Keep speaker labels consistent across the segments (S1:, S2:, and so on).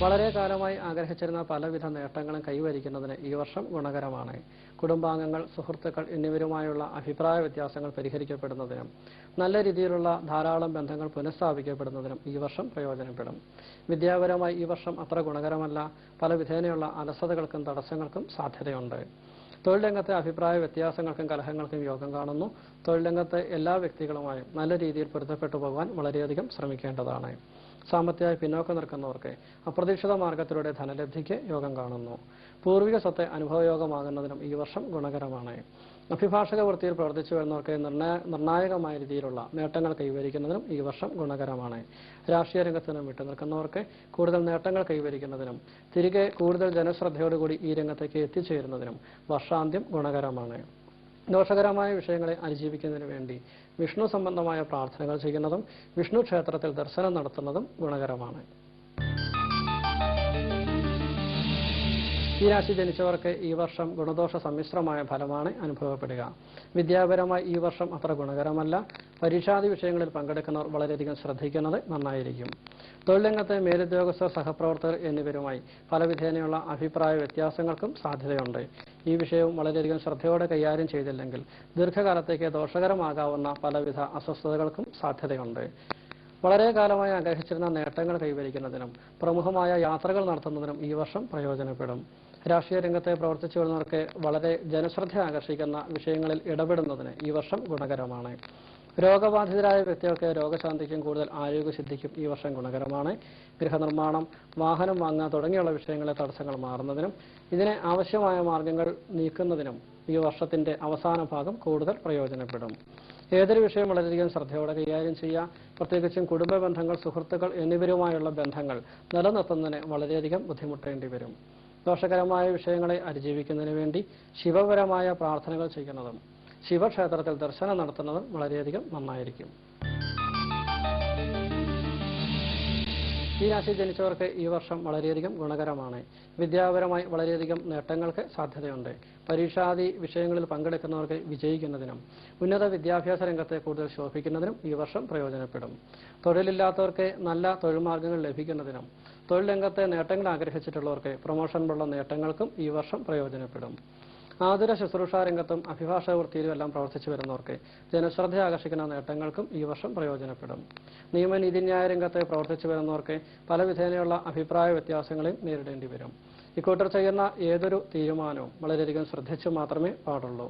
S1: വളരെ കാലമായി ആഗ്രഹിച്ചിരുന്ന പലവിധ നേട്ടങ്ങളും കൈവരിക്കുന്നതിന് ഈ വർഷം ഗുണകരമാണ്. കുടുംബാംഗങ്ങൾ സുഹൃത്തുക്കൾ എന്നിവരുമായുള്ള അഭിപ്രായ വ്യത്യാസങ്ങൾ പരിഹരിക്കപ്പെടുന്നതിനും നല്ല രീതിയിലുള്ള ധാരാളം ബന്ധങ്ങൾ പുനഃസ്ഥാപിക്കപ്പെടുന്നതിനും ഈ വർഷം പ്രയോജനപ്പെടും. വിദ്യാപരമായി ഈ വർഷം അത്ര ഗുണകരമല്ല പല വിധേനയുള്ള അലസതകൾക്കും തടസ്സങ്ങൾക്കും സാധ്യതയുണ്ട്. തൊഴിൽ രംഗത്തെ അഭിപ്രായ വ്യത്യാസങ്ങൾക്കും കലഹങ്ങൾക്കും യോഗം കാണുന്നു. തൊഴിൽ രംഗത്തെ എല്ലാ വ്യക്തികളുമായും നല്ല രീതിയിൽ പൊരുത്തപ്പെട്ടു പോകാൻ വളരെയധികം ശ്രമിക്കേണ്ടതാണ്. സാമ്പത്തികമായി പിന്നോക്കം നിൽക്കുന്നവർക്ക് അപ്രതീക്ഷിത മാർഗത്തിലൂടെ ധനലബ്ധിക്ക് യോഗം കാണുന്നു. പൂർവിക സ്വത്തെ അനുഭവയോഗമാകുന്നതിനും ഈ വർഷം ഗുണകരമാണ്. അഭിഭാഷക വൃത്തിയിൽ പ്രവർത്തിച്ചു വരുന്നവർക്ക് നിർണായ നിർണായകമായ രീതിയിലുള്ള നേട്ടങ്ങൾ കൈവരിക്കുന്നതിനും ഈ വർഷം ഗുണകരമാണ്. രാഷ്ട്രീയ രംഗത്ത് നിന്നും വിട്ടുനിൽക്കുന്നവർക്ക് കൂടുതൽ നേട്ടങ്ങൾ കൈവരിക്കുന്നതിനും തിരികെ കൂടുതൽ ജനശ്രദ്ധയോടുകൂടി ഈ രംഗത്തേക്ക് എത്തിച്ചേരുന്നതിനും വർഷാന്ത്യം ഗുണകരമാണ്. ദോഷകരമായ വിഷയങ്ങളെ അതിജീവിക്കുന്നതിന് വേണ്ടി വിഷ്ണു സംബന്ധമായ പ്രാർത്ഥനകൾ ചെയ്യുന്നതും വിഷ്ണു ക്ഷേത്രത്തിൽ ദർശനം നടത്തുന്നതും ഗുണകരമാണ്. ഈ രാശി ജനിച്ചവർക്ക് ഈ വർഷം ഗുണദോഷ സമ്മിശ്രമായ ഫലമാണ് അനുഭവപ്പെടുക. വിദ്യാപരമായി ഈ വർഷം അത്ര ഗുണകരമല്ല. പരീക്ഷാദി വിഷയങ്ങളിൽ പങ്കെടുക്കുന്നവർ വളരെയധികം ശ്രദ്ധിക്കുന്നത് നന്നായിരിക്കും. തൊഴിലംഗത്തെ മേലുദ്യോഗസ്ഥർ സഹപ്രവർത്തകർ എന്നിവരുമായി പലവിധേനയുള്ള അഭിപ്രായ വ്യത്യാസങ്ങൾക്കും സാധ്യതയുണ്ട്. ഈ വിഷയവും വളരെയധികം ശ്രദ്ധയോടെ കൈകാര്യം ചെയ്തില്ലെങ്കിൽ ദീർഘകാലത്തേക്ക് ദോഷകരമാകാവുന്ന പലവിധ അസ്വസ്ഥതകൾക്കും സാധ്യതയുണ്ട്. വളരെ കാലമായി ആഗ്രഹിച്ചിരുന്ന നേട്ടങ്ങൾ കൈവരിക്കുന്നതിനും പ്രമുഖമായ യാത്രകൾ നടത്തുന്നതിനും ഈ വർഷം പ്രയോജനപ്പെടും. രാഷ്ട്രീയ രംഗത്തെ പ്രവർത്തിച്ചു വരുന്നവർക്ക് വളരെ ജനശ്രദ്ധ ആകർഷിക്കുന്ന വിഷയങ്ങളിൽ ഇടപെടുന്നതിന് ഈ വർഷം ഗുണകരമാണ്. രോഗബാധിതരായ വ്യക്തികൾക്ക് രോഗശാന്തിക്കും കൂടുതൽ ആരോഗ്യസിദ്ധിക്കും ഈ വർഷം ഗുണകരമാണ്. ഗൃഹനിർമ്മാണം വാഹനം വാങ്ങുക തുടങ്ങിയുള്ള വിഷയങ്ങളെ തടസ്സങ്ങൾ മാറുന്നതിനും ഇതിനെ ആവശ്യമായ മാർഗങ്ങൾ നീക്കുന്നതിനും ഈ വർഷത്തിന്റെ അവസാന ഭാഗം കൂടുതൽ പ്രയോജനപ്പെടും. ഏതൊരു വിഷയം വളരെയധികം ശ്രദ്ധയോടെ കൈകാര്യം ചെയ്യുക. പ്രത്യേകിച്ചും കുടുംബ ബന്ധങ്ങൾ സുഹൃത്തുക്കൾ എന്നിവരുമായുള്ള ബന്ധങ്ങൾ നിലനിർത്തുന്നതിന് വളരെയധികം ബുദ്ധിമുട്ടേണ്ടി വരും. ദോഷകരമായ വിഷയങ്ങളെ അതിജീവിക്കുന്നതിന് വേണ്ടി ശിവപരമായ പ്രാർത്ഥനകൾ ചെയ്യുന്നതും ശിവക്ഷേത്രത്തിൽ ദർശനം നടത്തുന്നതും വളരെയധികം നന്നായിരിക്കും. ഈ രാശി ജനിച്ചവർക്ക് ഈ വർഷം വളരെയധികം ഗുണകരമാണ്. വിദ്യാപരമായി വളരെയധികം നേട്ടങ്ങൾക്ക് സാധ്യതയുണ്ട്. പരീക്ഷാദി വിഷയങ്ങളിൽ പങ്കെടുക്കുന്നവർക്ക് വിജയിക്കുന്നതിനും ഉന്നത വിദ്യാഭ്യാസ രംഗത്തെ കൂടുതൽ ശോഭിക്കുന്നതിനും ഈ വർഷം പ്രയോജനപ്പെടും. തൊഴിലില്ലാത്തവർക്ക് നല്ല തൊഴിൽ മാർഗങ്ങൾ ലഭിക്കുന്നതിനും തൊഴിൽ രംഗത്തെ നേട്ടങ്ങൾ ആഗ്രഹിച്ചിട്ടുള്ളവർക്ക് പ്രൊമോഷൻ പോലുള്ള നേട്ടങ്ങൾക്കും ഈ വർഷം പ്രയോജനപ്പെടും. ആതുര ശുശ്രൂഷാ രംഗത്തും അഭിഭാഷക വൃത്തിയിലും എല്ലാം പ്രവർത്തിച്ചു വരുന്നവർക്ക് ജനശ്രദ്ധ ആകർഷിക്കുന്ന നേട്ടങ്ങൾക്കും ഈ വർഷം പ്രയോജനപ്പെടും. നിയമനീതിന്യായ രംഗത്ത് പ്രവർത്തിച്ചു വരുന്നവർക്ക് പല വിധേനയുള്ള അഭിപ്രായ വ്യത്യാസങ്ങളെയും നേരിടേണ്ടി വരും. ഇക്കൂട്ടർ ചെയ്യുന്ന ഏതൊരു തീരുമാനവും വളരെയധികം ശ്രദ്ധിച്ചു മാത്രമേ പാടുള്ളൂ.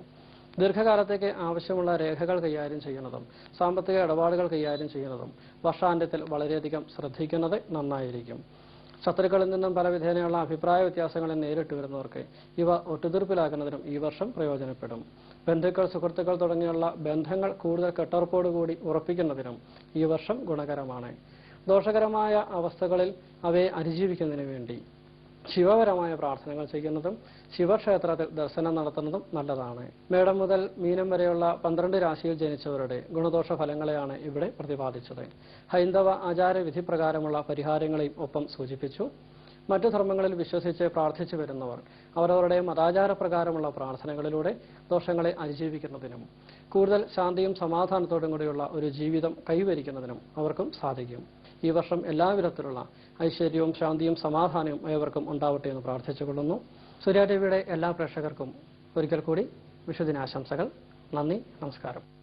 S1: ദീർഘകാലത്തേക്ക് ആവശ്യമുള്ള രേഖകൾ കൈകാര്യം ചെയ്യുന്നതും സാമ്പത്തിക ഇടപാടുകൾ കൈകാര്യം ചെയ്യുന്നതും വർഷാന്ത്യത്തിൽ വളരെയധികം ശ്രദ്ധിക്കുന്നത് നന്നായിരിക്കും. ശത്രുക്കളിൽ നിന്നും പല വിധേനയുള്ള അഭിപ്രായ വ്യത്യാസങ്ങളെ നേരിട്ട് വരുന്നവർക്ക് ഇവ ഒത്തുതീർപ്പിലാക്കുന്നതിനും ഈ വർഷം പ്രയോജനപ്പെടും. ബന്ധുക്കൾ സുഹൃത്തുക്കൾ തുടങ്ങിയുള്ള ബന്ധങ്ങൾ കൂടുതൽ കെട്ടുറപ്പോടുകൂടി ഉറപ്പിക്കുന്നതിനും ഈ വർഷം ഗുണകരമാണ്. ദോഷകരമായ അവസ്ഥകളിൽ അവയെ അതിജീവിക്കുന്നതിന് വേണ്ടി ശിവപരമായ പ്രാർത്ഥനകൾ ചെയ്യുന്നതും ശിവക്ഷേത്രത്തിൽ ദർശനം നടത്തുന്നതും നല്ലതാണ്. മേടം മുതൽ മീനം വരെയുള്ള പന്ത്രണ്ട് രാശിയിൽ ജനിച്ചവരുടെ ഗുണദോഷ ഫലങ്ങളെയാണ് ഇവിടെ പ്രതിപാദിച്ചത്. ഹൈന്ദവ ആചാരവിധി പ്രകാരമുള്ള പരിഹാരങ്ങളെയും ഒപ്പം സൂചിപ്പിച്ചു. മറ്റു ധർമ്മങ്ങളിൽ വിശ്വസിച്ച് പ്രാർത്ഥിച്ചു വരുന്നവർ അവരവരുടെ മതാചാര പ്രകാരമുള്ള പ്രാർത്ഥനകളിലൂടെ ദോഷങ്ങളെ അതിജീവിക്കുന്നതിനും കൂടുതൽ ശാന്തിയും സമാധാനത്തോടും കൂടിയുള്ള ഒരു ജീവിതം കൈവരിക്കുന്നതിനും അവർക്കും സാധിക്കും. ഈ വർഷം എല്ലാവിധത്തിലുള്ള ഐശ്വര്യവും ശാന്തിയും സമാധാനവും ഏവർക്കും ഉണ്ടാവട്ടെ എന്ന് പ്രാർത്ഥിച്ചുകൊള്ളുന്നു. സൂര്യ ടിവിയുടെ എല്ലാ പ്രേക്ഷകർക്കും ഒരിക്കൽ കൂടി വിഷുദിനാശംസകൾ നന്ദി നമസ്കാരം.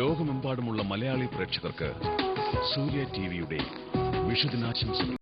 S2: ലോകമെമ്പാടുമുള്ള മലയാളി പ്രേക്ഷകർക്ക് സൂര്യ ടിവിയുടെ വിഷുദിനാശംസകൾ.